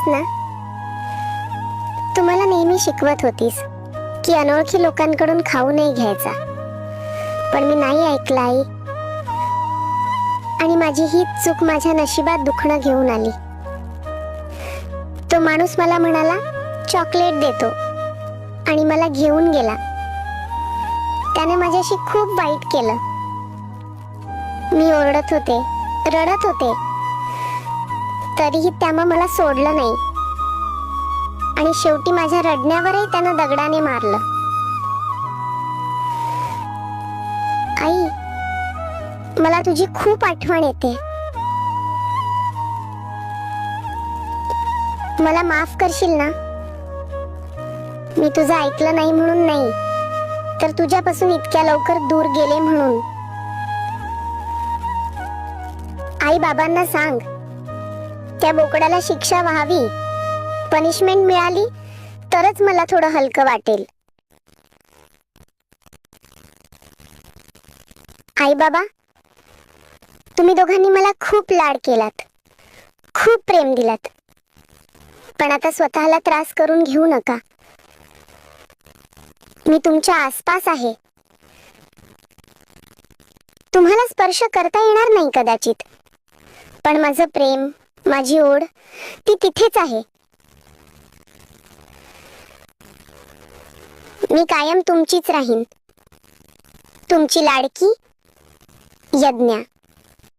होतीस ना? तू मला नेहमी शिकवत होतीस की अनोळखी लोकांकडून खाऊ नाही घ्यायचा. पण मी नाही ऐकलं आई. आणि माझी ही चूक माझ्या नशिबात दुखणं घेऊन आली. तो माणूस मला म्हणाला चॉकलेट देतो आणि मला घेऊन गेला. त्याने माझ्याशी खूप वाईट केलं. मी ओरडत होते रडत होते. तरीही त्यानं मला सोडलं नाही. आणि शेवटी माझ्या रडण्यावरही त्यानं दगडाने मारलं. आई मला तुझी खूप आठवण येते. मला माफ करशील ना? मी तुझं ऐकलं नाही म्हणून नाही तर तुझ्यापासून इतक्या लवकर दूर गेले म्हणून. आई बाबांना सांग त्या बोकडाला शिक्षा व्हावी. पनिशमेंट मिळाली तरच मला थोडं हलकं वाटेल. आई बाबा तुम्ही दोघांनी मला खूप लाड केलात. खूप प्रेम दिलात. पण आता स्वतःला त्रास करून घेऊ नका. मी तुमच्या आसपास आहे. तुम्हाला स्पर्श करता येणार नाही कदाचित. पण माझं प्रेम माझी ओढ ती तिथेच आहे. मी कायम तुमचीच राहीन. तुमची लाडकी यज्ञा.